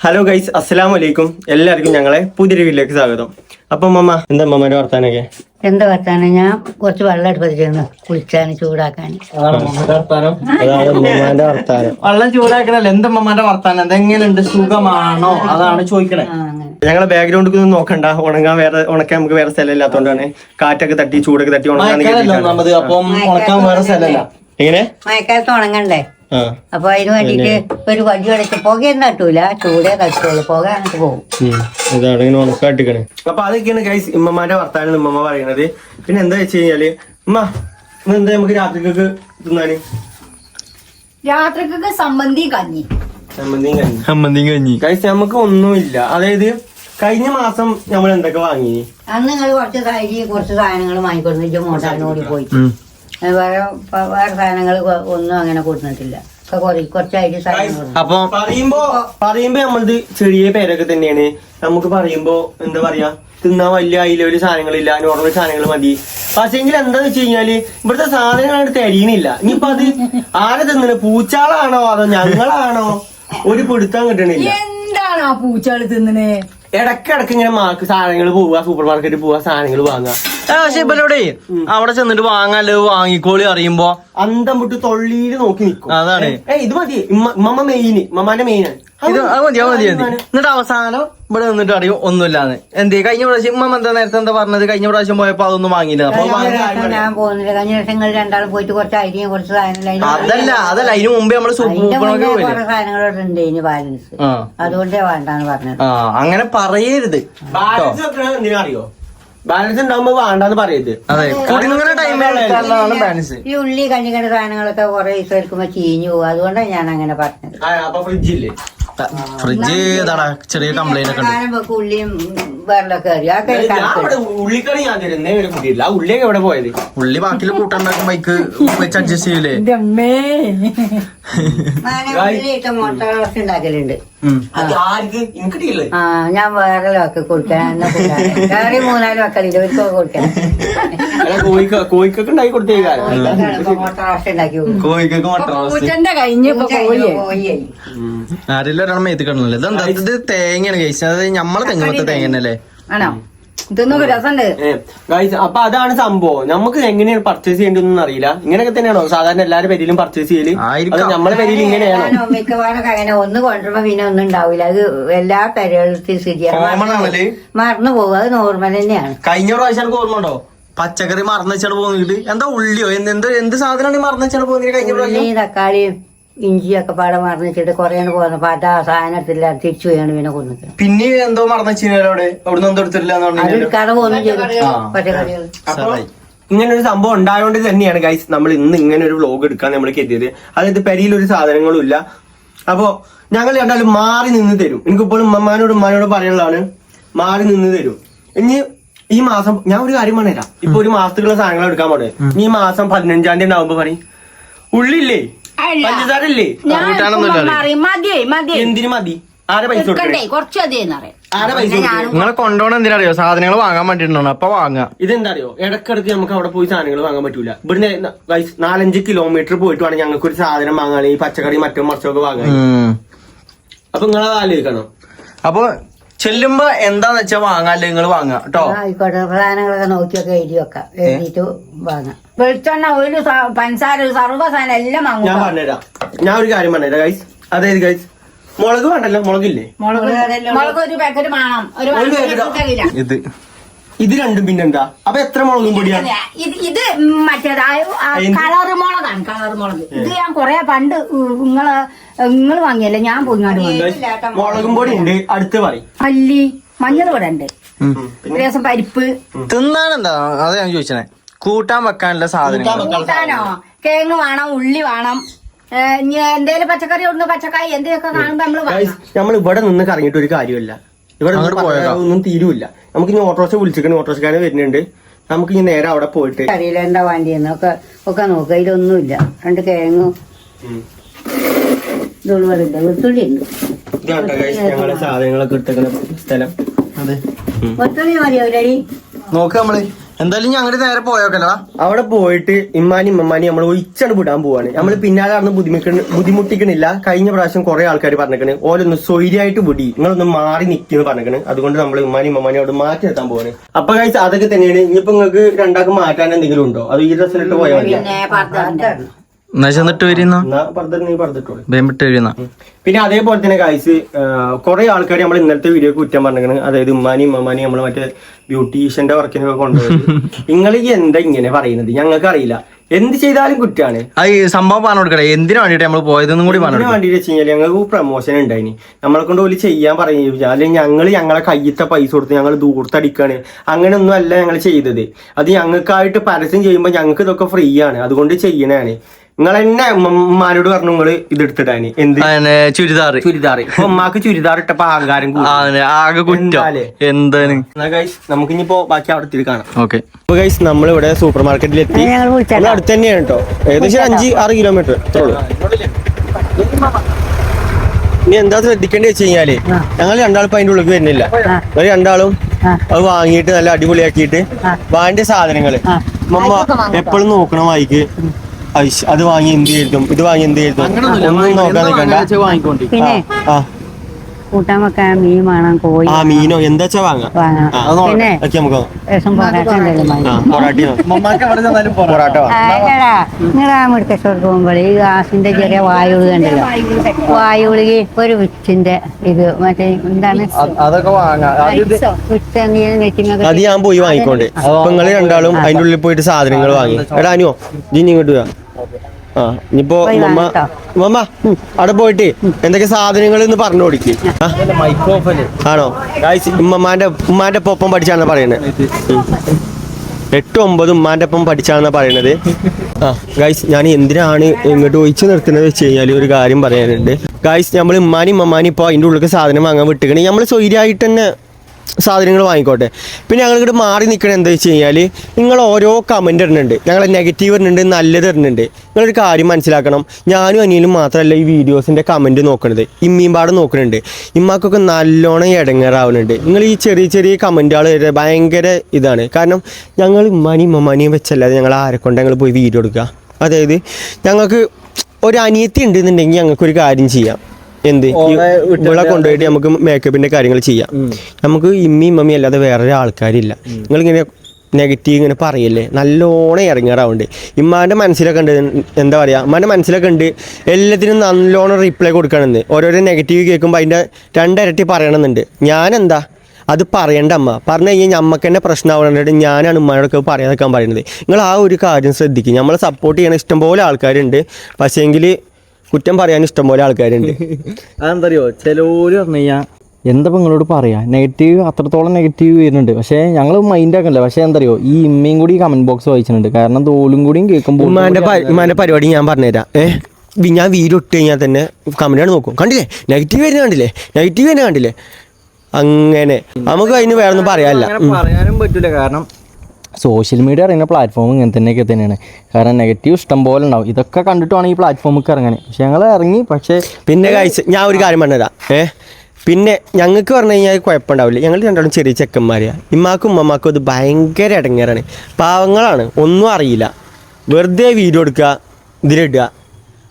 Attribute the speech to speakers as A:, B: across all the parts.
A: Hello guys അസ്സലാമു വലൈക്കും എല്ലാവർക്കും ഞങ്ങളെ പുതിയൊരു വീട്ടിലേക്ക് സ്വാഗതം. അപ്പൊ മമ്മ എന്താ മമ്മന്റെ വർത്താനൊക്കെ?
B: എന്താ വർത്താനം? ഞാൻ കുറച്ച് വെള്ളം എടുപ്പിച്ചിരുന്നു കുളിച്ചാൻ ചൂടാക്കാൻ
A: മമ്മന്റെ
C: വെള്ളം ചൂടാക്കണല്ലോ? എന്തമ്മമാരുടെ വർത്താനം? എന്തെങ്ങനെയുണ്ട് സുഖമാണോ? അതാണ് ചോദിക്കണേ.
A: ഞങ്ങളെ ബാക്ക്ഗ്രൗണ്ട് ഒന്നും നോക്കണ്ട. ഉണങ്ങാൻ വേറെ ഉണക്കാൻ നമുക്ക് വേറെ സ്ഥലം ഇല്ലാത്തതുകൊണ്ടാണ് കാറ്റൊക്കെ തട്ടി ചൂടൊക്കെ തട്ടി ഉണങ്ങാൻ
C: അപ്പം ഉണക്കാൻ വേറെ സ്ഥലമല്ല.
A: എങ്ങനെ?
B: മഴക്കാലത്ത് ഉണങ്ങണ്ടേ? അപ്പൊ അതിന് വേണ്ടിട്ട് ഒരു വടി അടച്ച് പുകയൊന്നും തട്ടൂല. ചൂടേ തട്ടുള്ളൂ പുക അങ്ങോട്ട് പോകും.
A: അപ്പൊ അതൊക്കെയാണ് ഗൈസ് ഇമ്മമാരുടെ വർത്താനം ഇമ്മമ്മ പറയണത്. പിന്നെ എന്താ വെച്ച് കഴിഞ്ഞാൽ ഉമ്മ ഇന്ന് എന്താ നമുക്ക് രാത്രിക്കൊക്കെ തിന്നാന്?
D: രാത്രിക്കൊക്കെ സംബന്ധി കഞ്ഞി.
C: സമ്മന്തി കഞ്ഞി.
A: ഗൈസ് നമുക്ക് ഒന്നുമില്ല. അതായത് കഴിഞ്ഞ മാസം നമ്മൾ എന്തൊക്കെ വാങ്ങി?
B: അന്ന് നിങ്ങൾ കുറച്ച് കഴിഞ്ഞ് കുറച്ച് സാധനങ്ങൾ വാങ്ങിക്കൊടുത്തു. മോട്ടാറിനോട് പോയി. അത് വേറെ സാധനങ്ങൾ ഒന്നും അങ്ങനെ കൊടുത്തിട്ടില്ല.
C: അപ്പൊ
A: പറയുമ്പോ പറയുമ്പോ നമ്മളത് ചെറിയ പേരൊക്കെ തന്നെയാണ്. നമുക്ക് പറയുമ്പോ എന്താ പറയാ തിന്നാൻ വലിയ ഹൈ ലെവൽ സാധനങ്ങളില്ല നോർമൽ സാധനങ്ങൾ മതി. പക്ഷെങ്കിൽ എന്താന്ന് വെച്ച് കഴിഞ്ഞാൽ ഇവിടുത്തെ സാധനങ്ങൾ തിരിയണില്ല ഇനിയിപ്പോ അത് ആരെ തിന്നണ? പൂച്ചാളാണോ അതോ ഞങ്ങളാണോ? ഒരു പിടുത്തം കിട്ടണില്ല.
D: എന്താണ് ആ പൂച്ചകൾ തിന്നണേ?
A: ഇടക്കിടക്ക് ഇങ്ങനെ മാർക്ക് സാധനങ്ങൾ പോവുക സൂപ്പർ മാർക്കറ്റിൽ പോവുക സാധനങ്ങൾ വാങ്ങുക.
C: പക്ഷെ ഇവരോടെ അവിടെ ചെന്നിട്ട് വാങ്ങാല്ലോ വാങ്ങിക്കോളി അറിയുമ്പോ.
A: അന്തം വിട്ട് തൊള്ളിയിൽ നോക്കി. നിൽക്കും
C: അതാണ്.
A: ഇത് മതി. മമ്മ മെയിന് മമ്മാന്റെ മെയിനാണ്
C: ഇത് അത് മതി അത് മതി മതി. എന്നിട്ട് അവസാനം ഇവിടെ നിന്നിട്ട് അറിയും ഒന്നുമില്ലാന്ന്. എന്തേ കഴിഞ്ഞ പ്രാവശ്യം ഉമ്മ എന്താ നേരത്തെ എന്താ പറഞ്ഞത്? കഴിഞ്ഞ പ്രാവശ്യം പോയപ്പോ അതൊന്നും വാങ്ങിയില്ല. അപ്പൊ
B: ഞാൻ പോകുന്നില്ല. കഴിഞ്ഞ ദിവസങ്ങൾ രണ്ടാളും പോയിട്ട് കുറച്ച് അരിയും കുറച്ച് സാധനങ്ങൾ
C: അതല്ല അതല്ല. അതിന് മുമ്പേ
B: നമ്മൾ സാധനങ്ങളോട് ഇനി ബാലൻസ് അതുകൊണ്ടേ വേണ്ടാന്ന് പറഞ്ഞത്.
C: ആ അങ്ങനെ പറയരുത്.
A: അറിയോ? ബാലൻസ് ഉണ്ടാവുമ്പോ വേണ്ടെന്ന് പറയരുത്.
C: അതെ. കുടുങ്ങുന്ന ടൈമിലാണ് ബാലൻസ്.
B: ഈ ഉള്ളി കഞ്ഞിക്കണ്ട സാധനങ്ങളൊക്കെ കുറെ ദിവസം എടുക്കുമ്പോ ചീഞ്ഞു പോകും അതുകൊണ്ടാണ് ഞാൻ അങ്ങനെ പറഞ്ഞത്.
A: ആ, അപ്പൊ ഫ്രിഡ്ജില്ലേ
C: ഫ്രിഡ്ജ് ചെറിയ കംപ്ലൈന്റ് ഒക്കെ ഉണ്ട്.
B: ഉള്ളിയും
A: ഞാൻ ഇവിടെ ഉള്ളിക്കറി ഞാൻ തരുന്നേ വരെ കൂട്ടിയില്ല. ആ ഉള്ളിയൊക്കെ എവിടെ പോയത്?
C: ഉള്ളി ബാക്കിൽ കൂട്ടുണ്ടാക്കും ബൈക്ക് വെച്ച് അഡ്ജസ്റ്റ് ചെയ്യൂലേ?
B: ഉണ്ടാക്കലുണ്ട്. ഞാൻ വേറെ ലോക്കി കൊടുക്കാൻ. വേറെ മൂന്നാൽ മക്കളില്ല
A: ഒരു കോഴിക്ക കോഴിക്കൊക്കെ ഉണ്ടാക്കി
D: കഴിഞ്ഞ്
B: കോഴിയായി.
C: ആരെല്ലാം ഒരാൾ മേത്തിക്കണല്ലോ ഇതെന്താ? ഇത് തേങ്ങയാണ് കഴിച്ചത്. അത് നമ്മളെ തെങ്ങുമത്തെ തേങ്ങ തന്നെയല്ലേ?
D: ആണോ? ഇതൊന്നും രസമുണ്ട്.
A: ഗൈസ് അപ്പൊ അതാണ് സംഭവം. നമുക്ക് എങ്ങനെയാണ് പർച്ചേസ് ചെയ്യേണ്ടതെന്ന് അറിയില്ല. ഇങ്ങനെയൊക്കെ തന്നെയാണോ? സാധാരണ എല്ലാരും പെരിയിലും പർച്ചേസ് ചെയ്യൽ? അത്. നമ്മളെ പെരിയിൽ ഇങ്ങനെയാണോ?
B: മിക്കവാറും അങ്ങനെ ഒന്ന് കൊണ്ടുവരുമ്പോ പിന്നെ ഒന്നും ഉണ്ടാവില്ല അത് എല്ലാ പെരകൾക്കും
C: ശരിയാണ്?
B: മറന്നു പോകും. അത് നോർമൽ തന്നെയാണ്.
C: കഴിഞ്ഞ പ്രാവശ്യം ഓർമ്മണ്ടോ ഓർമ്മ ഉണ്ടോ? പച്ചക്കറി മറന്നു വെച്ചാണ് പോകുന്നത്. എന്താ ഉള്ളിയോ? എന്ത് എന്ത് സാധനമാണ് മറന്നു വെച്ചാണ് പോകുന്നത്? കഴിഞ്ഞ പ്രാവശ്യം?
B: തക്കാളിയും ഇഞ്ചിയൊക്കെ പാടെ മറന്നിച്ചിട്ട് കുറേയാണ് പോകുന്നപ്പോ അത് ആ സാധനം എടുത്തില്ല. തിരിച്ചു പോയാണ് പിന്നെ കൊന്നത്.
C: പിന്നെ എന്തോ മറന്നു വെച്ചാൽ അവിടെ? അവിടുന്ന് എന്തോ എടുത്തിട്ടില്ല എന്ന്
B: അത്
C: പറഞ്ഞു
B: എടുക്കാതെ പോകുന്നു ചെയ്തു. പച്ചക്കറികൾ
A: ഇങ്ങനെ ഒരു സംഭവം ഉണ്ടായതുകൊണ്ട് തന്നെയാണ് ഗൈസ് നമ്മൾ ഇന്ന് ഇങ്ങനെ ഒരു വ്ലോഗ് എടുക്കാൻ നമ്മൾ കരുതിയത്. അതായത് പെരിയിൽ ഒരു സാധനങ്ങളും ഇല്ല. അപ്പോ ഞങ്ങൾ രണ്ടാലും മാറി നിന്ന് തരും. എനിക്കിപ്പോഴും ഉമ്മമാനോട് ഉമ്മാനോട് പറയാനുള്ളതാണ്. മാറി നിന്ന് തരും. ഇനി ഈ മാസം ഞാൻ ഒരു കാര്യം പറഞ്ഞുതരാം. ഇപ്പൊ ഒരു മാസത്തിലുള്ള സാധനങ്ങൾ എടുക്കാൻ പോണേ. ഇനി ഈ മാസം പതിനഞ്ചാം തീയതി ഉണ്ടാവുമ്പോ പറയും. ഉള്ളില്ലേ? എന്തിനു മതി? ആരെ പൈസ കൊടുക്കണ്ടേ
D: കുറച്ച് മതിയെന്ന്
A: ആരെ പൈസ
C: നിങ്ങളെ കൊണ്ടുപോകണം എന്തിനറിയോ? സാധനങ്ങൾ വാങ്ങാൻ വേണ്ടിയിട്ടുണ്ടോ അപ്പൊ വാങ്ങാ.
A: എന്താ അറിയോ ഇടക്കിടക്ക് നമുക്ക് അവിടെ പോയി സാധനങ്ങൾ വാങ്ങാൻ പറ്റൂല. ഇവിടുന്ന് guys, നാലഞ്ച് കിലോമീറ്റർ പോയിട്ട് വേണം ഞങ്ങൾക്ക് ഒരു സാധനം വാങ്ങാൻ. ഈ പച്ചക്കറി മറ്റും മറിച്ചൊക്കെ വാങ്ങാൻ. അപ്പൊ നിങ്ങളത് ആലോചിക്കണം.
C: അപ്പൊ ചെല്ലുമ്പോ എന്താന്ന് വെച്ചാ വാങ്ങാല്ലേ നിങ്ങൾ വാങ്ങാ കേട്ടോ?
B: ആയിക്കോട്ടെ സാധനങ്ങളൊക്കെ നോക്കിയൊക്കെ എഴുതി വെക്കാം. എഴുതിയിട്ട് വാങ്ങാം.
D: വെളിച്ചെണ്ണ ഒരു പഞ്ചസാര ഒരു സർവ സാധനം എല്ലാം വാങ്ങും
A: ഞാൻ പറഞ്ഞുതരാം. ഞാൻ ഒരു കാര്യം പറഞ്ഞുതരാം ഗൈസ് അതായത് ഗൈസ് മുളക് വേണ്ടല്ലോ? മുളകില്ലേ?
D: മുളക് മുളക് ഒരു പാക്കറ്റ് വേണം. ഒരു
A: ഒരു
D: പാക്കറ്റ്
A: packet
D: കിട്ടില്ല.
C: ഇത്.
A: ഇത് രണ്ടും പിന്നെ എന്താ അപ്പൊ എത്ര മുളകും പൊടിയാ?
D: ഇത്
A: മറ്റേതായ?
D: കളർ മുളകാണ് കളർ മുളക്. ഇത് ഞാൻ കൊറേ പണ്ട് നിങ്ങൾ നിങ്ങൾ വാങ്ങിയല്ലേ? ഞാൻ പോയി വാങ്ങി.
A: മുളകും പൊടി ഉണ്ട്. അടുത്ത് പറയും.
D: മല്ലി മഞ്ഞൾ ഇവിടെ ഉണ്ട്. ഒരു ദിവസം പരിപ്പ്.
C: തിന്നാനെന്താ? അത് ഞാൻ ചോദിച്ചേ കൂട്ടാൻ വെക്കാനുള്ള സാധനം
D: കൂട്ടാനോ? കിഴങ്ങ് വേണം ഉള്ളി വേണം. എന്തേലും പച്ചക്കറി ഉണ്ട് പച്ചക്കായി എന്തെയൊക്കെ കാണുമ്പോ നമ്മൾ
A: നമ്മൾ ഇവിടെ നിന്ന് കറങ്ങിട്ട് ഒരു കാര്യമില്ല. ഇവിടെ ഒന്നും തീരുമില്ല. നമുക്ക് ഇനി ഓട്ടോറിക്ഷ വിളിച്ചിരിക്കണ ഓട്ടോറിക്ഷക്കാരൻ വരുന്നുണ്ട്. നമുക്ക് ഇനി നേരെ അവിടെ പോയിട്ട്
B: അറിയില്ല എന്താ വേണ്ടിയെന്ന് ഒക്കെ ഒക്കെ നോക്കുക ഇതിലൊന്നുമില്ല രണ്ട് കിഴങ്ങും വെളുത്തുള്ളി ഉണ്ട്
A: ഞങ്ങളെ സാധനങ്ങളൊക്കെ സ്ഥലം.
C: അതെ.
B: വെളുത്തുള്ളി മതി ഒരടി?
C: നോക്ക് നമ്മൾ. എന്തായാലും ഞങ്ങൾ നേരെ പോയോക്കല്ലോ
A: അവിടെ പോയിട്ട് ഇമ്മാനി ഇമ്മാനി നമ്മൾ ഒഴിച്ചാണ് വിടാൻ പോവാണ്. നമ്മൾ പിന്നാലെ നടന്ന് ബുദ്ധിമുട്ടിക്കണ ബുദ്ധിമുട്ടിക്കണില്ല. കഴിഞ്ഞ പ്രാവശ്യം കുറെ ആൾക്കാർ പറഞ്ഞേക്കണ് ഓരോന്ന് സ്വൈര്യമായിട്ട് വിടി. നിങ്ങളൊന്ന് മാറി നിൽക്കുന്നു പറഞ്ഞേക്കണ്. അതുകൊണ്ട് നമ്മൾ ഇമ്മാനി ഇമ്മമാനി അവിടെ മാറ്റി നിർത്താൻ പോവാണ്. അപ്പൊ കഴിച്ച് അതൊക്കെ തന്നെയാണ്. ഇനിയിപ്പോ നിങ്ങൾക്ക് രണ്ടാൾക്ക് മാറ്റാൻ എന്തെങ്കിലും ഉണ്ടോ? അത് ഈ ഡ്രസ്സിലിട്ട് പോയാൽ മതി
B: പിന്നെ പർദ്ദ
A: പിന്നെ അതേപോലെ തന്നെ കായ്സ് കുറെ ആൾക്കാർ നമ്മൾ ഇന്നത്തെ വീഡിയോ കുറ്റം പറഞ്ഞിരിക്കണ്. അതായത് ഉമ്മാനി ഉമ്മാനി നമ്മൾ മറ്റേ ബ്യൂട്ടീഷ്യന്റെ വർക്കിനൊക്കെ കൊണ്ടുപോയി നിങ്ങൾ എന്താ ഇങ്ങനെ പറയുന്നത്? ഞങ്ങൾക്ക് അറിയില്ല എന്ത് ചെയ്താലും കുറ്റാണ്.
C: സംഭവം പറഞ്ഞു കൊടുക്കണേ എന്തിനു വേണ്ടിട്ട് നമ്മൾ പോയതെന്നും കൂടി പറഞ്ഞു
A: വേണ്ടിട്ട് വേണ്ടി വെച്ച് കഴിഞ്ഞാൽ ഞങ്ങൾക്ക് പ്രൊമോഷൻ ഉണ്ടായിനി. നമ്മളെ കൊണ്ട് പോലും ചെയ്യാൻ പറയുക അല്ലെങ്കിൽ ഞങ്ങൾ ഞങ്ങളെ കയ്യത്തെ പൈസ കൊടുത്ത് ഞങ്ങൾ ദൂർത്തടിക്കാണ്. അങ്ങനെയൊന്നും അല്ല ഞങ്ങൾ ചെയ്തത്. അത് ഞങ്ങൾക്കായിട്ട് പരസ്യം ചെയ്യുമ്പോൾ ഞങ്ങൾക്ക് ഇതൊക്കെ ഫ്രീ ആണ്. അതുകൊണ്ട് ചെയ്യണതാണ്. നിങ്ങൾ എന്നെ ഉമ്മാനോട് പറഞ്ഞു നിങ്ങൾ ഇതെടുത്തിടാന്. എന്ത്?
C: ചുരിദാർ. ചുരിദാറ്
A: ചുരിദാർ. ഇപ്പൊ ഉമ്മാക്ക് ചുരിദാർ ഇട്ടപ്പോ അഹങ്കാരം
C: ആകെ എന്താണ്?
A: ഗൈസ് നമുക്കിനിപ്പോ ബാക്കി അവിടെ കാണാം.
C: ഓക്കെ.
A: അപ്പൊ ഗൈസ് നമ്മളിവിടെ സൂപ്പർ മാർക്കറ്റിൽ എത്തി അടുത്ത് തന്നെയാണ് കേട്ടോ ഏകദേശം അഞ്ച് ആറ് കിലോമീറ്റർ ഉള്ളൂ. ഇനി എന്താ ശ്രദ്ധിക്കേണ്ടി വെച്ച് കഴിഞ്ഞാൽ ഞങ്ങൾ രണ്ടാളും അതിന്റെ ഉള്ളിൽ വരുന്നില്ല. ഒരു രണ്ടാളും അത് വാങ്ങിയിട്ട് നല്ല അടിപൊളിയാക്കിയിട്ട് വേണ്ട സാധനങ്ങൾ. മമ്മ എപ്പോഴും നോക്കണം വായിക്ക് അത് വാങ്ങി എന്ത് ചെയ്തിട്ടും ഇത് വാങ്ങി എന്ത് ചെയ്തിട്ടും ഒന്നും നോക്കാൻ നിൽക്കണ്ട
B: കൂട്ടാൻ വെക്കാൻ മീൻ വേണം കോഴി
A: ആ മീനോ? എന്താ വെച്ചാ വാങ്ങാം.
B: വാങ്ങണം
A: ആ,
B: പിന്നെ
A: ഓക്കെ നമുക്ക്.
B: രസം പൊറാട്ട എന്തെങ്കിലും
A: ആ
B: വാങ്ങി
A: പൊറാട്ടി.
B: മെഡിക്കൽ പോകുമ്പോൾ ഈ ഗ്യാസിന്റെ ചെറിയ വായുവിളി ഉണ്ടല്ലോ വായുവിളിക്ക് ഒരു വിച്ചിന്റെ ഇത് മറ്റേ എന്താണ്?
C: അതൊക്കെ വാങ്ങാം.
A: അത് ഞാൻ പോയി വാങ്ങിക്കോണ്ട്. അപ്പൊ നിങ്ങൾ രണ്ടാളും അതിന്റെ ഉള്ളിൽ പോയിട്ട് സാധനങ്ങൾ വാങ്ങി. എടാ അനുവോ നീ ഇനി ഇങ്ങോട്ട് വാ. ആ ഇനിയിപ്പോ മമ്മ മമ്മ അവിടെ പോയിട്ട് എന്തൊക്കെ സാധനങ്ങൾ ഇന്ന് പറഞ്ഞു കൊടുക്കി. ആണോ? ഗായ്സ് ഉമ്മമാന്റെ ഉമ്മാന്റെ ഒപ്പം പഠിച്ചാണെന്ന് പഠിച്ചാണ് പറയുന്നത് എട്ടും ഒമ്പതും ഉമ്മാന്റെ ഒപ്പം പഠിച്ചാണെന്ന് പറയണത്. ആ ഗൈസ് ഞാൻ എന്തിനാണ് ഇങ്ങോട്ട് ഒഴിച്ചു നിർത്തുന്നത് വെച്ച് കഴിഞ്ഞാൽ ഒരു കാര്യം പറയാനുണ്ട്. ഗൈസ് നമ്മൾ ഉമ്മാനും ഉമ്മാനും ഇപ്പോൾ അതിന്റെ ഉള്ളിലേക്ക് സാധനം വാങ്ങാൻ വിട്ടുകണേ. നമ്മൾ സ്വൈര്യമായിട്ട് തന്നെ സാധനങ്ങൾ വാങ്ങിക്കോട്ടെ. പിന്നെ ഞങ്ങൾ മാറി നിൽക്കണത് എന്താ വെച്ച് കഴിഞ്ഞാൽ നിങ്ങൾ ഓരോ കമന്റ് ഇടുന്നുണ്ട്. ഞങ്ങൾ നെഗറ്റീവ് ഇടുന്നുണ്ട് നല്ലത് ഇടുന്നുണ്ട്. നിങ്ങളൊരു കാര്യം മനസ്സിലാക്കണം. ഞാനും അനിയനും മാത്രമല്ല ഈ വീഡിയോസിന്റെ കമന്റ് നോക്കണത്. ഇമ്മീമ്പാട് നോക്കുന്നുണ്ട് ഇമ്മാക്കൊക്കെ നല്ലോണം ഇടങ്ങേറാവുന്നുണ്ട് നിങ്ങൾ ഈ ചെറിയ ചെറിയ കമന്റുകൾ ഭയങ്കര ഇതാണ്. കാരണം ഞങ്ങൾ ഇമ്മാനി ഉമ്മമാനെയും വെച്ചല്ലാതെ ഞങ്ങൾ ആരെ കൊണ്ട് ഞങ്ങൾ പോയി വീഡിയോ എടുക്കുക? അതായത് ഞങ്ങൾക്ക് ഒരു അനിയത്തി ഉണ്ടെന്നുണ്ടെങ്കിൽ ഞങ്ങൾക്കൊരു കാര്യം ചെയ്യാം. എന്ത്? ഇവിടെ കൊണ്ടുപോയിട്ട് നമുക്ക് മേക്കപ്പിന്റെ കാര്യങ്ങൾ ചെയ്യാം. നമുക്ക് ഇമ്മി മമ്മി അല്ലാതെ വേറൊരു ആൾക്കാരില്ല. നിങ്ങളിങ്ങനെ നെഗറ്റീവ് ഇങ്ങനെ പറയല്ലേ? നല്ലോണം ഇറങ്ങാറാവുണ്ട് ഇമ്മാന്റെ മനസ്സിലൊക്കെ ഉണ്ട് എന്താ പറയുക ഇമ്മാന്റെ മനസ്സിലൊക്കെ ഉണ്ട്. എല്ലാത്തിനും നല്ലോണം റിപ്ലൈ കൊടുക്കണമെന്ന് ഓരോരോ നെഗറ്റീവ് കേൾക്കുമ്പോൾ അതിന്റെ രണ്ടിരട്ടി പറയണമെന്നുണ്ട് ഞാനെന്താ? അത് പറയണ്ട അമ്മ. പറഞ്ഞു കഴിഞ്ഞാൽ ഞമ്മക്ക് തന്നെ പ്രശ്നമാവുന്നുണ്ട് ഞാനാണ് ഉമ്മയോടൊക്കെ പറയാതൊക്കെ പറയുന്നത്. നിങ്ങൾ ആ ഒരു കാര്യം ശ്രദ്ധിക്കും. നമ്മളെ സപ്പോർട്ട് ചെയ്യണ ഇഷ്ടംപോലെ ആൾക്കാരുണ്ട്. പക്ഷേങ്കിൽ കുറ്റം പറയാൻ ഇഷ്ടംപോലെ ആൾക്കാരുണ്ട്.
C: അതെന്തറിയോ? ചിലവര് പറഞ്ഞു കഴിഞ്ഞാൽ എന്താ നിങ്ങളോട് പറയാ? നെഗറ്റീവ് അത്രത്തോളം നെഗറ്റീവ് വരുന്നുണ്ട്. പക്ഷേ ഞങ്ങൾ മൈൻഡ് ആക്കണ്ടേ പക്ഷേ എന്തറിയോ? ഈ ഇമ്മയും കൂടി കമന്റ് ബോക്സ് വായിച്ചിട്ടുണ്ട്. കാരണം തോലും കൂടിയും കേൾക്കുമ്പോൾ
A: ഉമ്മാന്റെ പ- ഉമ്മാന്റെ പരിപാടി ഞാൻ പറഞ്ഞുതരാം. ഏഹ് വി- ഞാൻ വീഡിയോ ഇട്ട് കഴിഞ്ഞാൽ തന്നെ കമന്റാണ് നോക്കും. കണ്ടില്ലേ? നെഗറ്റീവ് വരുന്ന കണ്ടില്ലേ? നെഗറ്റീവ് വരുന്ന കണ്ടില്ലേ? അങ്ങനെ. നമുക്ക് അതിന് വേറെ ഒന്നും പറയാനില്ല.
C: അങ്ങനെ പറയാനും പറ്റൂല. കാരണം സോഷ്യൽ മീഡിയ അറിയുന്ന പ്ലാറ്റ്ഫോം ഇങ്ങനെ തന്നെയൊക്കെ തന്നെയാണ്. കാരണം നെഗറ്റീവ് ഇഷ്ടം പോലെ ഉണ്ടാവും. ഇതൊക്കെ കണ്ടിട്ടാണ് ഈ പ്ലാറ്റ്ഫോമൊക്കെ ഇറങ്ങാൻ. പക്ഷെ ഞങ്ങൾ ഇറങ്ങി പക്ഷേ
A: പിന്നെ കഴിച്ച് ഞാൻ ഒരു കാര്യം പറഞ്ഞുതരാം. ഏ? പിന്നെ ഞങ്ങൾക്ക് പറഞ്ഞു കഴിഞ്ഞാൽ കുഴപ്പമുണ്ടാവില്ല. ഞങ്ങൾ രണ്ടാളും ചെറിയ ചെക്കന്മാരെയാണ് ഇമ്മാക്കും ഉമ്മമാക്കും അത് ഭയങ്കര ഇടങ്ങേറാണ്. പാവങ്ങളാണ്. ഒന്നും അറിയില്ല. വെറുതെ വീഡിയോ എടുക്കുക ഇതിലിടുക.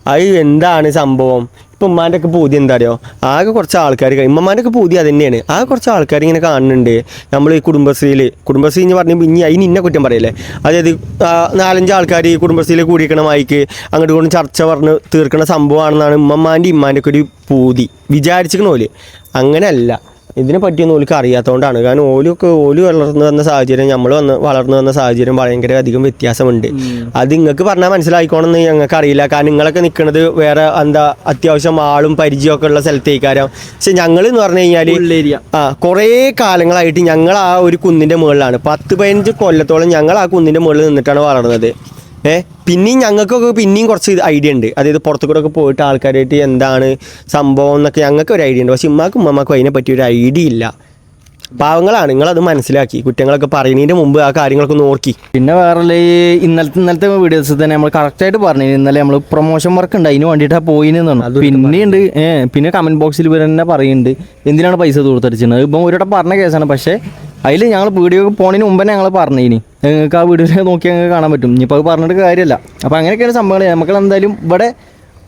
A: അത് എന്താണ് സംഭവം? ഇപ്പം ഉമ്മാന്റെ ഒക്കെ പൂതി എന്താ അറിയോ ആകെ കുറച്ച് ആൾക്കാർ ഇമ്മമാന്റെയൊക്കെ പൂതി അത് തന്നെയാണ് ആകെ കുറച്ച് ആൾക്കാർ ഇങ്ങനെ കാണുന്നുണ്ട്. നമ്മൾ ഈ കുടുംബശ്രീയിൽ കുടുംബശ്രീ എന്ന് പറഞ്ഞാൽ ഇനി അതിന് ഇന്ന കുറ്റം പറയല്ലേ? അതായത് നാലഞ്ച് ആൾക്കാർ ഈ കുടുംബശ്രീയിൽ കൂടിയിരിക്കണ മായിക്ക് അങ്ങോട്ട് കൊണ്ട് ചർച്ച പറഞ്ഞ് തീർക്കണ സംഭവമാണെന്നാണ് ഉമ്മമാന്റെ ഇമ്മാന്റെ ഒക്കെ ഒരു പൂതി. വിചാരിച്ചിരിക്കണ പോലെ. അങ്ങനെയല്ല. ഇതിനെ പറ്റിയൊന്നും ഓലിക്ക് അറിയാത്തതുകൊണ്ടാണ് കാരണം ഓലൊക്കെ ഓൽ വളർന്നു വന്ന സാഹചര്യം നമ്മൾ വന്ന് വളർന്നു വന്ന സാഹചര്യം ഭയങ്കര അധികം വ്യത്യാസമുണ്ട്. അത് നിങ്ങൾക്ക് പറഞ്ഞാൽ മനസ്സിലായിക്കോണമെന്ന് ഞങ്ങൾക്ക് അറിയില്ല. കാരണം നിങ്ങളൊക്കെ നിൽക്കുന്നത് വേറെ എന്താ അത്യാവശ്യം ആളും പരിചയമൊക്കെ ഉള്ള സ്ഥലത്തേക്കാരം. പക്ഷെ ഞങ്ങൾ എന്ന് പറഞ്ഞു കഴിഞ്ഞാൽ ആ കുറേ കാലങ്ങളായിട്ട് ഞങ്ങൾ ആ ഒരു കുന്നിന്റെ മുകളിലാണ്. പത്ത് പതിനഞ്ച് കൊല്ലത്തോളം ഞങ്ങൾ ആ കുന്നിന്റെ മുകളിൽ നിന്നിട്ടാണ് വളർന്നത്. ഏ? പിന്നെയും ഞങ്ങൾക്കൊക്കെ പിന്നെയും കുറച്ച് ഐഡിയ ഉണ്ട്. അതായത് പുറത്തു ഒക്കെ പോയിട്ട് ആൾക്കാരായിട്ട് എന്താണ് സംഭവം എന്നൊക്കെ ഞങ്ങൾക്ക് ഒരു ഐഡിയ ഉണ്ട്. പക്ഷെ ഉമ്മാക്കും ഉമ്മമാക്കും അതിനെ പറ്റിയൊരു ഐഡിയ ഇല്ല. പാവങ്ങളാണ്. നിങ്ങളത് മനസ്സിലാക്കി. കുറ്റങ്ങളൊക്കെ പറയുന്നതിന്റെ മുമ്പ് ആ കാര്യങ്ങളൊക്കെ നോക്കി
C: പിന്നെ വേറെ ഈ ഇന്നലത്തെ ഇന്നലത്തെ വീഡിയോസ് തന്നെ നമ്മൾ കറക്റ്റായിട്ട് പറഞ്ഞു. ഇന്നലെ നമ്മൾ പ്രൊമോഷൻ വർക്ക് ഉണ്ട്. അതിന് വേണ്ടിയിട്ടാണ് പോയിന്ന് പിന്നെയുണ്ട്. പിന്നെ കമന്റ് ബോക്സിൽ ഇവർ തന്നെ പറയുന്നുണ്ട്. എന്തിനാണ് പൈസ ദൂർത്തടിച്ചത് ഇപ്പം ഒരിടെ പറഞ്ഞ കേസാണ് പക്ഷേ അതിൽ ഞങ്ങൾ വീഡിയോ പോണതിന് മുമ്പ് തന്നെ ഞങ്ങൾ പറഞ്ഞിനി. നിങ്ങൾക്ക് ആ വീഡിയോ നോക്കി ഞങ്ങൾക്ക് കാണാൻ പറ്റും. ഇനിയിപ്പോൾ അത് പറഞ്ഞിട്ട് കാര്യമല്ല അപ്പോൾ അങ്ങനെയൊക്കെയാണ് സംഭവങ്ങൾ നമുക്ക് എന്തായാലും ഇവിടെ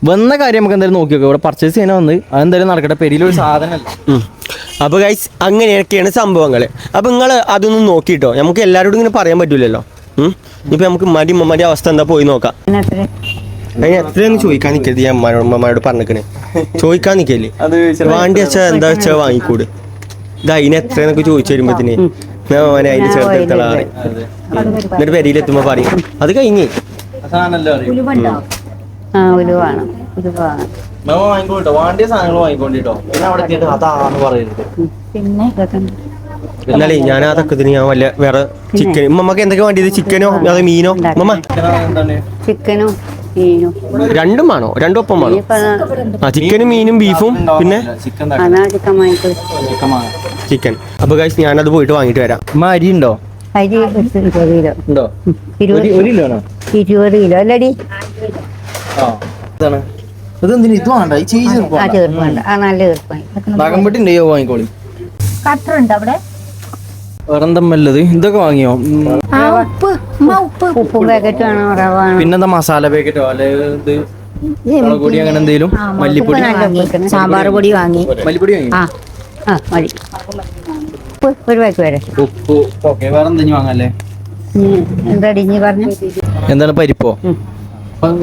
C: വന്ന കാര്യം നമുക്ക് എന്തായാലും നോക്കി നോക്കാം. ഇവിടെ പർച്ചേസ് ചെയ്യാൻ വന്ന് അതെന്തായാലും നടക്കട്ടെ. പെരിയിലൊരു സാധനമല്ല.
A: അപ്പോൾ അപ്പൊ ഗൈസ് അങ്ങനെയൊക്കെയാണ് സംഭവങ്ങൾ അപ്പൊ നിങ്ങൾ അതൊന്നും നോക്കിട്ടോ. നമുക്ക് എല്ലാവരോടും ഇങ്ങനെ പറയാൻ പറ്റൂലല്ലോ. ഉം. ഇപ്പൊ നമുക്ക് മടി ഉമ്മമാരുടെ അവസ്ഥ എന്താ പോയി നോക്കാം. അതിന് എത്രയൊന്നും ചോദിക്കാൻ നിൽക്കരുത് ഞാൻ അമ്മമാരോട് പറഞ്ഞിക്കണേ. ചോദിക്കാൻ നിൽക്കല്ലേ വാണ്ടി വെച്ചാൽ എന്താ വെച്ചാൽ വാങ്ങിക്കൂട്. ഇത് അതിന് എത്രയെന്നൊക്കെ ചോദിച്ചു വരുമ്പത്തിന്. ഞാൻ മോനെ ചേർത്തെടുത്തുള്ള ആളെ. എന്നിട്ട് പെരിയിലെത്തുമ്പോ പറയും. അത് കഴിഞ്ഞ്.
B: ആ ഉലുവാണ് ഉലുവാണ് വേണം.
C: വാങ്ങിക്കോട്ടോ വാണ്ടിയ സാധനങ്ങൾ വാങ്ങിക്കൊണ്ടിട്ടോ? പിന്നെ അവിടെ എത്തിയിട്ട് അതാന്ന് പറയരുത്.
B: പിന്നെ ഇതൊക്കെ ഉണ്ട്.
A: എന്നാലേ ഞാൻ അതൊക്കെ ഇതിന് ഞാൻ വല്ല വേറെ ചിക്കൻ ഉമ്മക്ക് എന്തൊക്കെ വേണ്ടിയത്? ചിക്കനോ അതോ മീനോ? ഉമ്മ
C: എന്താണ്
B: ചിക്കനും മീനും?
A: രണ്ടും വേണോ? രണ്ടും ഒപ്പം വേണോ? ആ ചിക്കനും മീനും ബീഫും പിന്നെ?
C: ചിക്കൻ
B: അതാ ചിക്കൻ വാങ്ങിക്കോ
A: അപ്പൊ ഗൈസ് ഞാനത് പോയിട്ട് വാങ്ങിട്ട് വരാം.
C: അമ്മ അരി ഉണ്ടോ?
B: അരി ഒരു കിലോ.
C: ഉണ്ടോ?
B: ഇരുപത്
C: കിലോ.
B: അല്ലടി.
C: ആ. ഇതാണ്. ഇതെന്തിനു? ഇത് വേണ്ട. ഈ ചീസ്
B: ആ ചേർപ്പ് വേണ്ട. ആ നല്ല ചേർപ്പ്
C: നാഗമ്പട്ടി ഉണ്ടോ വാങ്ങിക്കോളി.
D: കട്ടറുണ്ട് അവിടെ?
C: വേറെന്താ നല്ലത് ഇതൊക്കെ വാങ്ങിയോ? ഉം.
D: ആ ഉപ്പ്. ഉമ്മ ഉപ്പ്.
B: ഉപ്പ് പാക്കറ്റ് വേണോ? റവ വേണോ
C: പിന്നെന്താ മസാല പാക്കറ്റോ അല്ലെ ഇത് മുളക് പൊടി അങ്ങനെ എന്തെങ്കിലും? മല്ലിപ്പൊടി?
D: സാമ്പാർ പൊടി വാങ്ങി.
C: മല്ലിപ്പൊടി വാങ്ങി?
B: ആ ആ മതി. ഉപ്പ് ഒരു പാക്ക് വരെ.
C: ഉപ്പ്. ഓക്കെ വേറെ എന്തെങ്കിലും വാങ്ങല്ലേ?
B: എന്താ ഇനി പറഞ്ഞു?
C: എന്താണ് പരിപ്പോ?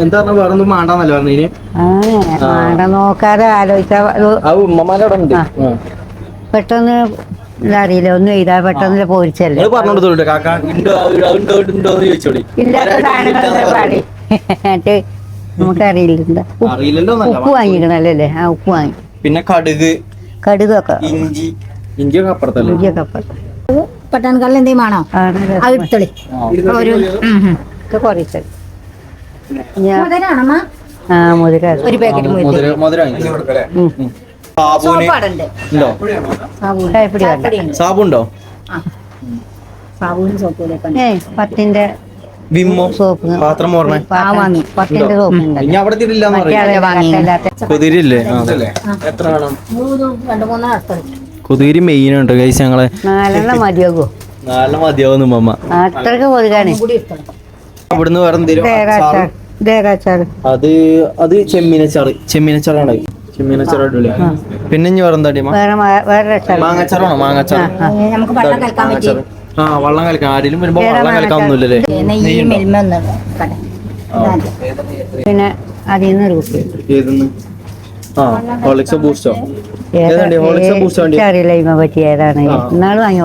C: എന്താ പറഞ്ഞ വേറെ ഒന്നും വേണ്ടെന്നല്ലോ പറഞ്ഞതിന്
B: ആ വേണ്ട നോക്കാതെ ആലോചിച്ചാ
C: ആ അവിടെ ഉണ്ട്
B: ആ. പെട്ടെന്ന് ഇതറിയില്ല ഒന്നും എഴുതാ പെട്ടെന്ന് പോരിച്ചല്ലേ?
C: നിങ്ങൾ കാക്ക? ഉണ്ടോ ഉണ്ടോ ഉണ്ടോ ഉണ്ടോ എന്ന് ചോദിച്ചോളി.
B: ഇല്ലാത്ത സാധനങ്ങളൊക്കെ പാടി. എന്നിട്ട് നമുക്കറിയില്ല എന്താ ഉപ്പ്
C: അറിയില്ലല്ലോ എന്നല്ല.
B: ഉപ്പ് വാങ്ങിക്കണല്ലോ അല്ലേ ആ ഉപ്പ് വാങ്ങി.
C: പിന്നെ കടുക്
B: കടുകൊക്കെ.
C: ഇഞ്ചി ഇഞ്ചിയൊക്കെ അപ്പുറത്തല്ലേ?
B: ഇഞ്ചിയൊക്കെ അപ്പുറത്ത്.
D: പട്ടാൻകാലിൽ എന്തെങ്കിലും വേണോ?
B: ആണ് രസം.
D: അത് ഒരു ഉം, ഉം.
B: ഒക്കെ ആ മുതിര
D: ഒരു പാക്കറ്റ്
C: മുതിര മുതിര സാബുണ്ടോ
B: പത്തിന്റെ
C: വിമ്മോ?
B: സോപ്പ്.
C: പാത്രം ഓർമ്മ.
B: പത്തിന്റെ സോപ്പ്
C: കുതിരില്ലേ? എത്ര വേണം? കുതിരി മെയിൻ ഉണ്ട് ഗൈസ് ഞങ്ങളെ.
B: നാലെണ്ണം മതിയാകോ
C: നല്ല മതിയാവുന്നു മമ്മ
B: അത്രയ്ക്ക് കൊതുകാണ്.
C: അവിടുന്ന് വേറെ
B: എന്തെങ്കിലും
C: അത് അത് ചെമ്മീനച്ചാറ്. ചെമ്മീനച്ചാറാണ് ചെമ്മീനച്ചാറ് അടിപൊളി പിന്നെ ഇനി വേറെ എന്താ മാങ്ങച്ചാറാണോ? മാങ്ങച്ചാറ്.
D: കലക്കാൻ
C: ആ വള്ളം കലക്കാം ആരെങ്കിലും വരുമ്പോ വള്ളം കലക്കാവുന്നില്ലല്ലേ
B: പിന്നെ അതിൽ നിന്ന് ഒരു
C: ആ ഹോളിക്സോ ബൂസ്റ്റോ? ഏതാണ്ടി ഹോളിക്സോ ബൂസ്റ്റോ വേണ്ടി
B: അറിയില്ല ഇതിനെ പറ്റി ഏതാണ്. ഇന്നാൾ വാങ്ങിയ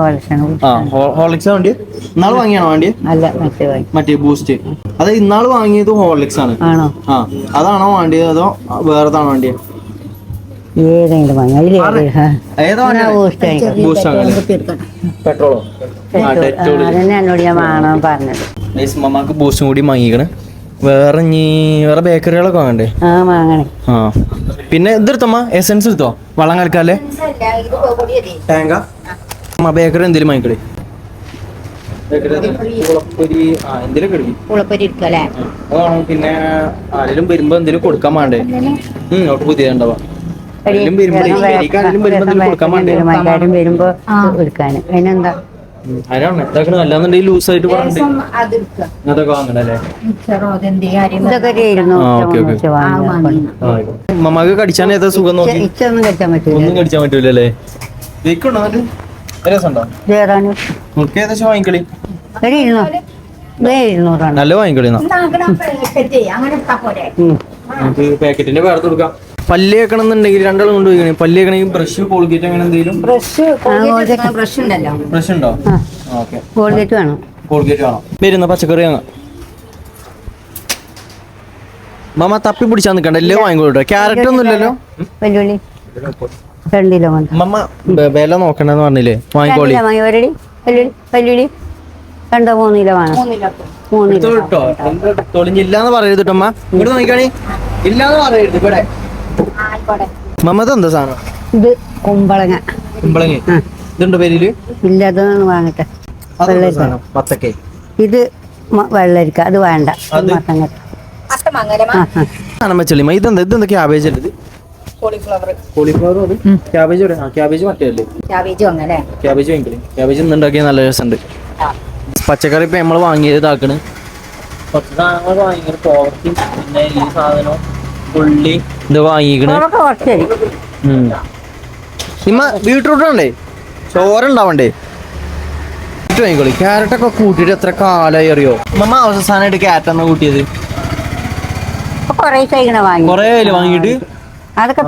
C: ആ ഹോളിക്സോ വേണ്ടി ഇന്നാൾ വാങ്ങിയാണോ വേണ്ടി?
B: അല്ല മറ്റേ വാങ്ങി.
C: മറ്റേ ബൂസ്റ്റ് അത് ഇന്നാൾ വാങ്ങിയത് ഹോർലിക്സ് ആണ്.
B: ആണോ?
C: ആ അതാണോ വേണ്ടിയത് അതോ വേറെതാണോ വേണ്ടിയത്
B: ഏതെങ്കിലും വാങ്ങി.
C: പെട്രോളോ. ആ ഡെറ്റോൾ
B: അതന്നെ എന്നോട് ഞാൻ വാങ്ങാൻ പറഞ്ഞത്.
C: നൈസ് മമ്മക്ക് ബൂസ്റ്റും കൂടി വാങ്ങിക്കണ് വേറെ ഇനി വേറെ ബേക്കറികളൊക്കെ വാങ്ങണ്ടേ?
B: ആ വാങ്ങണേ.
C: ആ. പിന്നെ ഇതെടുത്തമ്മ എസൻസ് എടുത്തോ? വള്ളം കലക്കാല്ലേ? ടാങ്ക അമ്മ ബേക്കറി എന്തെങ്കിലും വാങ്ങിക്കളി. പിന്നെ ആരെങ്കിലും വരുമ്പോ എന്തെങ്കിലും കൊടുക്കാൻ വേണ്ടേ? പുതിയ ഉണ്ടാവാ വരുമ്പോ
B: അതിനെന്താ?
C: അല്ലാന്നുണ്ടെങ്കിൽ ലൂസ് ആയിട്ട് പറഞ്ഞിട്ട്? വാങ്ങണല്ലേ. മമ്മക്ക് കടിച്ചാൻ ഏതാ സുഖം നോക്കി? ഒന്നും കടിച്ചാൻ പറ്റൂലല്ലേ? ഏകദേശം വാങ്ങിക്കളി. നല്ല വാങ്ങിക്കളി പാക്കറ്റിന്റെ വേറെ കൊടുക്കാം. പല്ല് വെക്കണം എന്നുണ്ടെങ്കിൽ രണ്ടാളും കൊണ്ട് പോയിക്കണേ. പല്ല് വെക്കണമെങ്കിൽ ബ്രഷ് കോൾഗേറ്റ് അങ്ങനെ എന്തെങ്കിലും?
D: ബ്രഷ് ബ്രഷ് ഉണ്ടല്ലോ.
C: ബ്രഷ് ഉണ്ടോ? ഓക്കെ
B: കോൾഗേറ്റ് വേണം.
C: കോൾഗേറ്റ് വേണം. വരുന്ന പച്ചക്കറി അങ്ങ്. മാമ തപ്പി പിടിച്ചാൽ നിൽക്കണ്ട എല്ലാം വാങ്ങിക്കോട്ടോ ക്യാരറ്റ് ഒന്നും ഇല്ലല്ലോ.
B: രണ്ട് കിലോ
C: മമ്മ വില നോക്കണ്ടെന്ന് പറഞ്ഞില്ലേ? വാങ്ങിക്കോളി.
B: വെല്ലുവിളി. രണ്ടോ മൂന്ന് കിലോ വേണം. മൂന്ന് കിലോ
C: തൊളിഞ്ഞില്ലാന്ന് പറയരുത് കേട്ടോ അമ്മ ഇങ്ങോട്ട് നോക്കിക്കാണി ഇല്ലാന്ന് പറയരുത് ഇവിടെ. മമ്മ എന്താ സാധനം?
B: ഇത് കുമ്പളങ്ങ.
C: കുമ്പളങ്ങ. ഇതുണ്ടോ പേരിൽ?
B: ഇല്ല അതൊന്ന് വാങ്ങട്ടെ
C: വത്തക്കേ.
B: ഇത് വെള്ളരിക്ക. അത് വേണ്ട? മത്തങ്ങ.
C: ഇതെന്താ ഇതെന്താ ക്യാബേജ് അല്ലേ
D: കോളിഫ്ലവർ.
C: കോളിഫ്ലവർ അത്? ക്യാബേജ് ആ ക്യാബേജ് മറ്റേ
D: ക്യാബേജ് വന്നല്ലേ?
C: ക്യാബേജ് വാങ്ങിക്കൽ. ക്യാബേജ് ഇന്ന് ഉണ്ടാക്കിയ നല്ല രസമുണ്ട്. പച്ചക്കറി ഇപ്പൊ നമ്മൾ വാങ്ങിയത് ഇതാക്കണ്. കുറച്ച് സാധനങ്ങൾ വാങ്ങിക്കണ് പോവർത്തി പിന്നെ ഈ സാധനം ഉള്ളി ഇത് വാങ്ങിക്കണ്. ഇമ്മ ബീട്രൂട്ട് ഉണ്ടേ ചോര ഉണ്ടാവണ്ടേ ബീട്രൂട്ട് വാങ്ങിക്കോളി. ക്യാരറ്റ് ഒക്കെ കൂട്ടിയിട്ട് എത്ര കാലായി അറിയോ? നമ്മ അവസാനമായിട്ട് ക്യാരറ്റ് എന്നാ കൂട്ടിയത്?
B: കുറേ
C: വാങ്ങിയിട്ട്?
B: അതൊക്കെ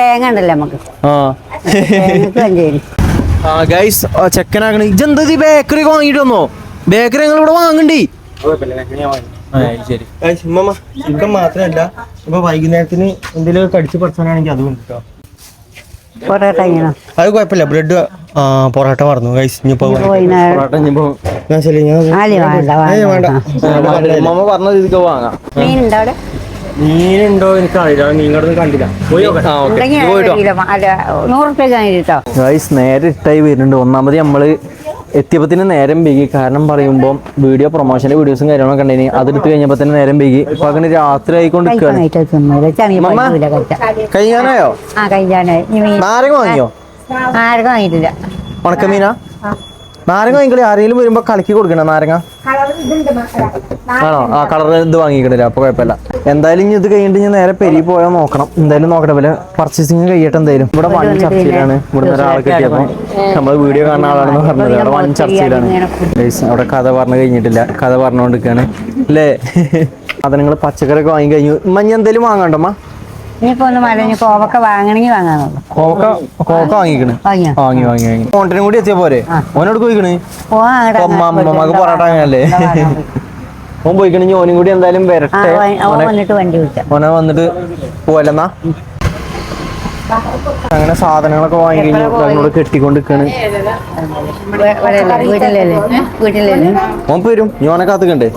B: തേങ്ങ ഉണ്ടല്ലോ നമുക്ക്.
C: ആ. ഗൈസ് ഇജെന്താ ബേക്കറി വാങ്ങിട്ട് വന്നോ? ബേക്കറി ഞങ്ങൾ ഇവിടെ വാങ്ങണ്ടേ
A: ഉമ്മ മാത്രമല്ല ഇപ്പൊ വൈകുന്നേരത്തിന് എന്തെങ്കിലും കടിച്ച് പറിച്ചാനാണെങ്കിൽ അതും ഉണ്ട് കേട്ടോ
B: കഴിക്കണം
A: അത് കുഴപ്പമില്ല. ബ്രെഡ് പൊറോട്ട മറന്നു.
C: പൊറോട്ട
B: മീനുണ്ടോ അവിടെ?
A: മീനുണ്ടോ? എനിക്ക് അറിയില്ല കണ്ടില്ല.
C: നേരെ ഇട്ടായി വരുന്നുണ്ട്. ഒന്നാമത് നമ്മൾ എത്തിയപ്പത്തിന് നേരം വൈകി. കാരണം പറയുമ്പോൾ വീഡിയോ പ്രൊമോഷന്റെ വീഡിയോസും കാര്യങ്ങളൊക്കെ ഉണ്ടെങ്കിൽ അതെടുത്ത് കഴിഞ്ഞപ്പോൾ തന്നെ നേരം വൈകി. ഇപ്പൊ അങ്ങനെ രാത്രി ആയിക്കൊണ്ട്
B: കഴിഞ്ഞാനായോ തിന്നു
C: കഴിയാനായോ നാരങ്ങ വാങ്ങിയോ?
B: ആർക്കും വാങ്ങിയിട്ടില്ല.
C: ഉണക്കമീനാ? നാരങ്ങ വാങ്ങിക്കളി ആരെങ്കിലും വരുമ്പോ കളിക്ക് കൊടുക്കണ നാരങ്ങ? ആണോ? ആ കളർ ഇത് വാങ്ങിക്കണില്ല? അപ്പൊ കുഴപ്പമില്ല. എന്തായാലും ഇനി ഇത് കഴിഞ്ഞിട്ട് ഞാൻ നേരെ പെരി പോയാൽ നോക്കണം. എന്തായാലും നോക്കട്ടെ. പോലെ പർച്ചേസിങ് കഴിയട്ടെ എന്തായാലും. ഇവിടെ വൺ ചർച്ചയിലാണ്. ഇവിടെ ഒരാളെ കിട്ടിയപ്പോ നമ്മൾ വീഡിയോ കാണുന്ന ആളാണെന്ന് പറഞ്ഞത്. അവിടെ വൺ ചർച്ചയിലാണ്. അവിടെ കഥ പറഞ്ഞു കഴിഞ്ഞിട്ടില്ല. കഥ പറഞ്ഞുകൊണ്ടിരിക്കാണ് അല്ലേ? സാധനങ്ങൾ പച്ചക്കറിയൊക്കെ വാങ്ങി കഴിഞ്ഞു. മഞ്ഞ എന്തേലും വാങ്ങണ്ടമ്മ
B: ഇനിയിപ്പോ ഒന്ന് ഇനി കോവക്ക വാങ്ങണമെങ്കിൽ വാങ്ങാന്നുള്ളു
C: കോക്ക കോക്ക വാങ്ങിക്കണ്?
B: വാങ്ങിയോ?
C: വാങ്ങി വാങ്ങി വാങ്ങി. ഓണ്ടനും കൂടി എത്തിയ പോരെ? ഓനോട് പോയിക്കണ്?
B: പോവാൻ അങ്ങട്
C: അമ്മ- അമ്മമ്മക്ക് പൊറോട്ട? ഓൻ പോയിക്കണെങ്കിൽ ഓനും കൂടി എന്തായാലും
B: ആ
C: വരട്ടെ
B: അവൻ
C: ഓനെ
B: വന്നിട്ട് വണ്ടി
C: ഓനെ വന്നിട്ട് പോവല്ലെന്നാ അങ്ങനെ സാധനങ്ങളൊക്കെ വാങ്ങി കഴിഞ്ഞു ഞങ്ങളോട് കെട്ടിക്കൊണ്ട് നിൽക്കാണ്
B: വീട്ടിലല്ലേ? വീട്ടിലല്ലേ?
C: ഓൻ പോരും ഞാനൊക്കെ ഓനെ കാത്തുക്കണ്ടേ?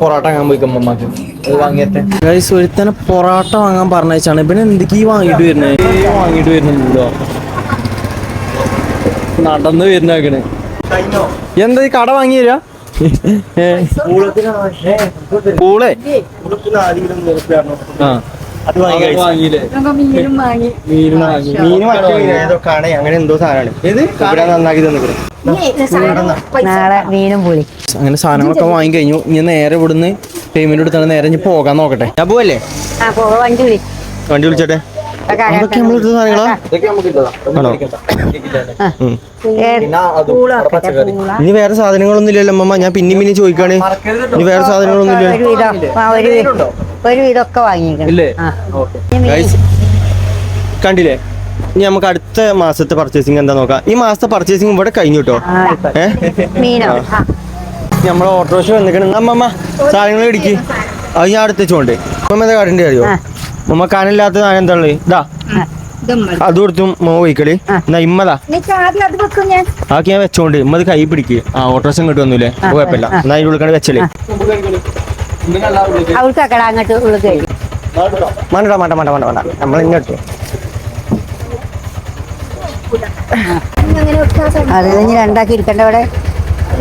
C: പൊറോട്ട അങ്ങനെ പോയിക്കും അമ്മമ്മക്ക് അത് വാങ്ങിയത്തെ. ഗൈസ് ഒരുത്തനെ പൊറോട്ട വാങ്ങാൻ പറഞ്ഞാണ് ഇവന് എന്തൊക്കെ വാങ്ങിട്ട് വരുന്നത് വാങ്ങിട്ട് വരുന്നുണ്ടോ നടന്ന് വരുന്നാക്കണ് എന്താ ഈ കട വാങ്ങി തരാ. പൂളേ ആ.
A: അത് വാങ്ങി
D: മീനും വാങ്ങി.
C: മീൻ വാങ്ങി.
A: അങ്ങനെ എന്തോ സാധനമാണ്. ഇത് ഇവിടെ നന്നാക്കി തന്നിക്കണം
B: നാളെ മീനും പുളി.
C: അങ്ങനെ സാധനങ്ങളൊക്കെ വാങ്ങി കഴിഞ്ഞു. ഇനി നേരെ ഇവിടുന്ന് പേയ്മെന്റ് എടുത്താണ് നേരെ ഇനി പോകാൻ നോക്കട്ടെ. ഞാൻ പോവല്ലേ?
B: വണ്ടി വിളി.
A: വണ്ടി വിളിച്ചോട്ടെ. അതൊക്കെ നമ്മൾ എടുത്ത സാധനങ്ങളാ. ഇനി വേറെ സാധനങ്ങളൊന്നും ഇല്ലല്ലോ അമ്മമ്മ. ഞാൻ പിന്നെയും പിന്നെ ചോദിക്കാണ്. ഇനി വേറെ സാധനങ്ങളൊന്നും ഇല്ല
B: ഒരു ഇതൊക്കെ ആ ഒരു വി- ഒരു വാങ്ങിക്കണം
C: ഇല്ലേ
B: ആ
A: Guys, കണ്ടില്ലേ? ഇനി നമുക്ക് അടുത്ത മാസത്തെ പർച്ചേസിംഗ് എന്താ നോക്കാം. ഈ മാസത്തെ പർച്ചേസിംഗ് ഇവിടെ കഴിഞ്ഞു കേട്ടോ നമ്മളെ ഓട്ടോറിക്ഷ വന്നിക്കണം അമ്മമ്മ സാധനങ്ങൾ ഇടിക്ക്. അത് ഞാൻ അടുത്ത് വെച്ചോണ്ട് അമ്മ എന്താ കാട്ടിന്റെ അറിയോ. അമ്മ കാനില്ലാത്ത സാധനം എന്താ ഉള്ളത് ഇതാ അത് കൊടുത്തും മോ
B: വയ്ക്കളി.
A: എന്നാ ഇമ്മതാ. ആക്കി ഞാൻ. വെച്ചോണ്ട്. ഇമ്മത് കൈ പിടിക്ക്. ആ ഓട്ടോഷം അത് കുഴപ്പമില്ല. എന്നാ അതിന്റെ ഉള്ളിൽ വെച്ചല്ലേ
B: അവൾക്ക് അക്കട അങ്ങോട്ട് ഉള്ളത്
A: വേണ്ട? വേണ്ട വേണ്ട വേണ്ട വേണ്ട നമ്മൾ ഇങ്ങോട്ട്.
B: അത് കഴിഞ്ഞ് രണ്ടാക്കി ഇരിക്കണ്ട അവിടെ?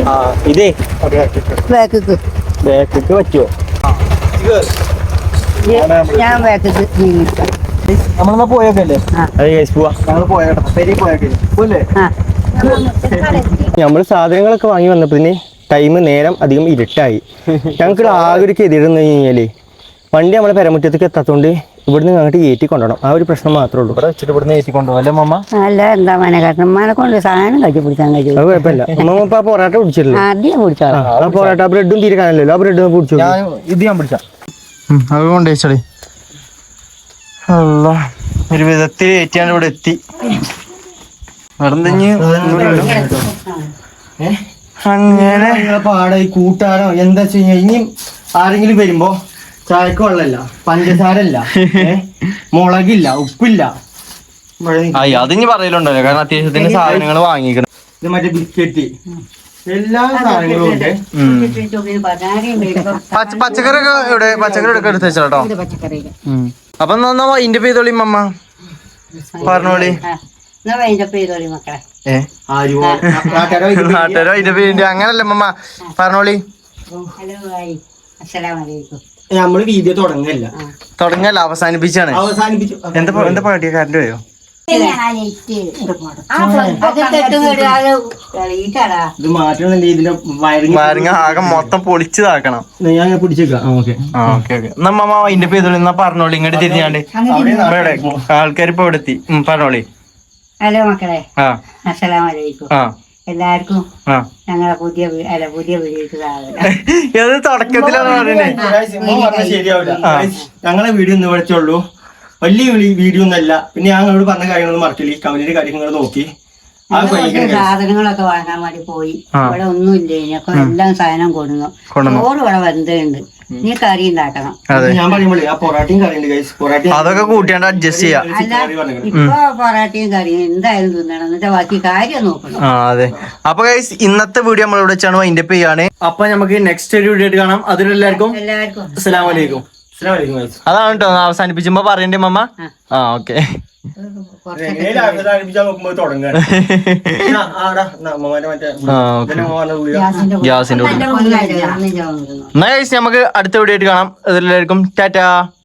A: ആ ഇതേ.
B: ബാക്കിക്ക്.
A: ബാക്കിക്ക് പറ്റുമോ
B: ഞാൻ ബാക്കിക്ക് നീങ്ങിക്കാം
C: നമ്മളെന്നാ പോയേക്കല്ലേ? പോയേക്കട്ടെ.
A: നമ്മൾ സാധനങ്ങളൊക്കെ വാങ്ങി വന്നപ്പോൾ ടൈം നേരം അധികം ഇരുട്ടായി. ഞങ്ങൾക്ക് ആകെ ഒരു കെതിരെന്ന് കഴിഞ്ഞാൽ വണ്ടി നമ്മളെ പെരമുറ്റത്തേക്ക് എത്താത്തതുകൊണ്ട് ഇവിടുന്ന് അങ്ങോട്ട് കയറ്റി കൊണ്ടുപോകണം ആ ഒരു പ്രശ്നം മാത്രമേ ഉള്ളൂ.
C: ഇവിടെ വെച്ചിട്ട് ഇവിടുന്ന് ഏറ്റി കൊണ്ടുപോകും. അല്ലേ മമ്മ
B: അല്ല എന്താ മനെ? കാരണന്മാരെ കൊണ്ട് സാധനം കഴിച്ചു പിടിക്കാൻ കഴിച്ചു
A: അത് കുഴപ്പമില്ല. അമ്മ ഇപ്പൊ ആ പൊറാട്ട പിടിച്ചിട്ടില്ല
B: ആദ്യം പിടിച്ചോളാം
A: ആ പൊറാട്ട ബ്രെഡും തീരുക്കാനല്ലോ ആ ബ്രെഡ് പിടിച്ചു
C: ഞാൻ ഇത് ഞാൻ പിടിച്ചാ. അത് കൊണ്ടുവച്ചളി അല്ല
A: ഒരു വിധത്തിൽ ഏറ്റിയാണ് ഇവിടെ എത്തി.
C: വേറെന്തെഞ്ഞ്
A: അങ്ങനെ പാടായി കൂട്ടാനോ എന്താ വെച്ച് കഴിഞ്ഞാൽ ഇനിയും ആരെങ്കിലും വരുമ്പോ ചായക്ക് വെള്ളമില്ല പഞ്ചസാരല്ല മുളകില്ല ഉപ്പില്ല.
C: അതിനി പറയലുണ്ടല്ലോ കാരണം അത്യാവശ്യത്തിന് സാധനങ്ങൾ വാങ്ങിക്കണം.
A: ഇത് മറ്റേ ബിസ്ക്കറ്റ്. എല്ലാ സാധനങ്ങളും ഉണ്ട്.
C: പച്ചക്കറി ഒക്കെ ഇവിടെ പച്ചക്കറി ഒക്കെ എടുത്ത്
B: വെച്ചോട്ടോ.
C: അപ്പൊ നന്നാ അതിന്റെ പേതോളി മമ്മ പറഞ്ഞോളി.
A: നാട്ടുകാരോ
C: അതിന്റെ അങ്ങനല്ലേ മമ്മ പറഞ്ഞോളി.
A: നമ്മൾ വീഡിയോ തുടങ്ങല്ല.
C: തുടങ്ങല്ല അവസാനിപ്പിച്ചാണ്.
A: അവസാനിപ്പിച്ചു.
C: എന്താ എന്താ പാട്ടിയ കറണ്ട് പോയോ?
A: ഇത് ഇതിന്റെ വയറിങ്
C: വയറിങ് ആകെ മൊത്തം പൊളിച്ചതാക്കണം.
A: ഞാൻ പിടിച്ചേക്കാം. ഓക്കെ.
C: ആ ഓക്കെ നമ്മ അതിന്റെ പേര് എന്നാ പറഞ്ഞോളി ഇങ്ങോട്ട് തിരിഞ്ഞാണ്ട്. ആൾക്കാർ ഇപ്പൊ ഇവിടെ എത്തി പറഞ്ഞോളി.
B: ഹലോ മക്കളെ.
C: അസലാമലൈക്കും
B: അസ്സലാമലൈക്കും. എല്ലാവർക്കും ഞങ്ങളെ പുതിയ അല്ല പുതിയ വീഡിയോക്ക്
A: ഞങ്ങളെ വീഡിയോ ഒന്ന് വിളിച്ചുള്ളൂ വലിയ വീഡിയോ ഒന്നല്ല. പിന്നെ ഞാൻ അവിടെ പറഞ്ഞ കാര്യങ്ങളൊന്നും മറക്കില്ല. കമ്പനിയുടെ കാര്യങ്ങൾ നോക്കി.
B: സാധനങ്ങളൊക്കെ വാങ്ങാൻ വേണ്ടി പോയി. ഇവിടെ ഒന്നും ഇല്ല എല്ലാം സാധനം കൊടുന്നു
C: ഓടും
B: ചോറ് ഇവിടെ വെന്തുണ്ട്. നീ കറി ഉണ്ടാക്കണം.
A: ഞാൻ പറയുമ്പോഴേ ആ പൊറാട്ടയും ഗൈസ്
C: അതൊക്കെ കൂട്ടിയാണ്ട് അഡ്ജസ്റ്റ് ചെയ്യാം.
B: അല്ല ഇപ്പൊ പൊറാട്ടയും കറിയും എന്തായാലും തിന്നണം. എന്നിട്ട് ബാക്കി കാര്യം നോക്കണം.
C: ആ അതെ. അപ്പൊ ഗൈസ് ഇന്നത്തെ വീഡിയോ നമ്മൾ ഇവിടെ വെച്ചാണ് വൈൻഡ് അപ്പ് ചെയ്യാണ്? അപ്പൊ നമുക്ക് നെക്സ്റ്റ് ഒരു വീഡിയോ ആയിട്ട് കാണാം. അതിലെല്ലാവർക്കും
B: എല്ലാവർക്കും.
C: അസ്സലാമു അലൈക്കും.
A: അസ്സലാമലൈക്കും.
C: അതാണ് കേട്ടോ അവസാനിപ്പിച്ചുമ്പോ പറയണ്ടേ മമ്മ ആ. ഓക്കെ. ഗ്യാസിന്റെ നമുക്ക് അടുത്ത വീഡിയോ ആയിട്ട് കാണാം. എല്ലാവർക്കും ടാറ്റാ.